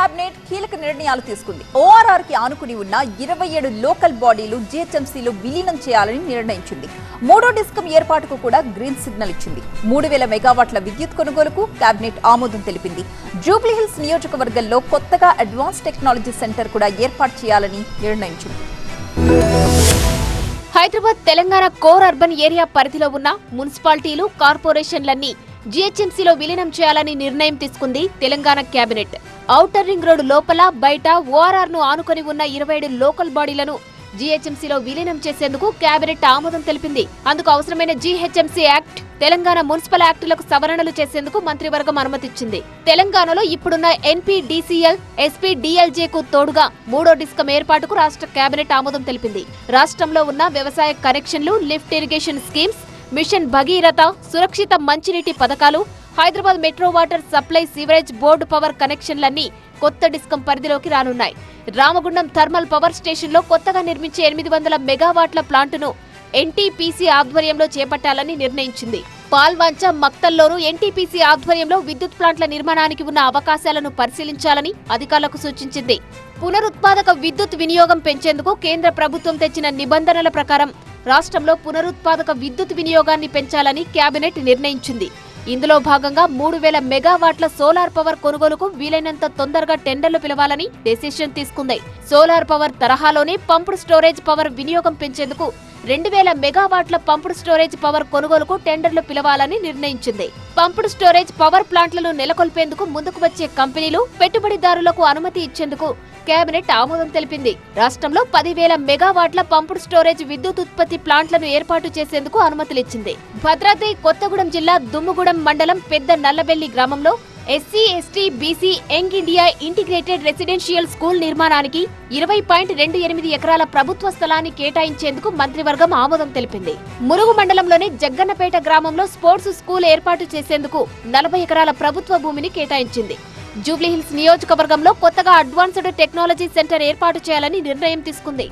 Cabinet కీలక నిర్ణయాలు తీసుకుంది. ఓఆర్ఆర్కి ఆనుకుని ఉన్న ఇరవై ఏడు లోకల్ బాడీలు జీహెచ్ఎంసీలో విలీనం చేయాలని నిర్ణయించింది. మూడో డిస్కం ఏర్పాటుకు కూడా గ్రీన్ సిగ్నల్ ఇచ్చింది. మూడు వేల మెగావాట్ల విద్యుత్ కొనుగోలుకు కేబినెట్ ఆమోదం తెలిపింది. జూబ్లీహిల్స్ నియోజకవర్గంలో కొత్తగా అడ్వాన్స్ టెక్నాలజీ సెంటర్ కూడా ఏర్పాటు చేయాలని నిర్ణయించింది. Hyderabad Telangana core urban area పరిధిలో ఉన్న మున్సిపాలిటీలు కార్పొరేషన్లన్నీ జీహెచ్ఎంసీలో విలీనం చేయాలని నిర్ణయం తీసుకుంది Telangana cabinet. Outer ring road లోపల బయట ఓఆర్ఆర్ను ఆనుకొని ఉన్న ఇరవై ఏడు లోకల్ బాడీలను జీహెచ్ఎంసీలో విలీనం చేసేందుకు కేబినెట్ ఆమోదం తెలిపింది. అందుకు అవసరమైన జీహెచ్ఎంసీ యాక్ట్ తెలంగాణ మున్సిపల్ యాక్టులకు సవరణలు చేసేందుకు మంత్రివర్గం అనుమతిచ్చింది. తెలంగాణలో ఇప్పుడున్న ఎన్పీడీసీఎల్ ఎస్పీ కు తోడుగా మూడో డిస్కం ఏర్పాటుకు రాష్ట్ర కేబినెట్ ఆమోదం తెలిపింది. రాష్ట్రంలో ఉన్న వ్యవసాయ కనెక్షన్లు lift irrigation schemes mission Bhagiratha సురక్షిత మంచినీటి పథకాలు Hyderabad metro water supply sewerage board power కనెక్షన్లన్నీ కొత్త డిస్కం పరిధిలోకి రానున్నాయి. రామగుండం థర్మల్ పవర్ స్టేషన్లో కొత్తగా నిర్మించే ఎనిమిది వందల మెగావాట్ల ప్లాంటును ఎన్టీపీసీ ఆధ్వర్యంలో చేపట్టాలని నిర్ణయించింది. పాల్వాంచ మక్తల్లోనూ ఎన్టీపీసీ ఆధ్వర్యంలో విద్యుత్ ప్లాంట్ల నిర్మాణానికి ఉన్న అవకాశాలను పరిశీలించాలని అధికారులకు సూచించింది. పునరుత్పాదక విద్యుత్ వినియోగం పెంచేందుకు కేంద్ర ప్రభుత్వం తెచ్చిన నిబంధనల ప్రకారం రాష్ట్రంలో పునరుత్పాదక విద్యుత్ వినియోగాన్ని పెంచాలని కేబినెట్ నిర్ణయించింది. ఇందులో భాగంగా మూడు వేల మెగావాట్ల సోలార్ పవర్ కొనుగోలుకు వీలైనంత తొందరగా టెండర్లు పిలవాలని డెసిషన్ తీసుకుంది. సోలార్ పవర్ తరహాలోనే పంప్డ్ స్టోరేజ్ పవర్ వినియోగం పెంచేందుకు రెండు వేల మెగావాట్ల పంపుడు స్టోరేజ్ పవర్ కొనుగోలుకు టెండర్లు పిలవాలని నిర్ణయించింది. పంపుడు స్టోరేజ్ పవర్ ప్లాంట్లను నెలకొల్పేందుకు ముందుకు వచ్చే కంపెనీలు పెట్టుబడిదారులకు అనుమతి ఇచ్చేందుకు కేబినెట్ ఆమోదం తెలిపింది. రాష్ట్రంలో పదివేల మెగావాట్ల పంపుడు స్టోరేజ్ విద్యుత్ ఉత్పత్తి ప్లాంట్లను ఏర్పాటు చేసేందుకు అనుమతులిచ్చింది. భద్రాద్రి కొత్తగూడెం జిల్లా దుమ్ముగూడెం మండలం పెద్ద నల్లబెల్లి గ్రామంలో SC ST BC young India integrated residential school నిర్మాణానికి ఇరవై పాయింట్ రెండు ఎనిమిది ఎకరాల ప్రభుత్వ స్థలాన్ని కేటాయించేందుకు మంత్రివర్గం ఆమోదం తెలిపింది. మురుగు మండలంలోని జగ్గన్నపేట గ్రామంలో స్పోర్ట్స్ స్కూల్ ఏర్పాటు చేసేందుకు నలభై ఎకరాల ప్రభుత్వ భూమిని కేటాయించింది. జూబ్లీహిల్స్ నియోజకవర్గంలో కొత్తగా అడ్వాన్స్డ్ టెక్నాలజీ సెంటర్ ఏర్పాటు చేయాలని నిర్ణయం తీసుకుంది.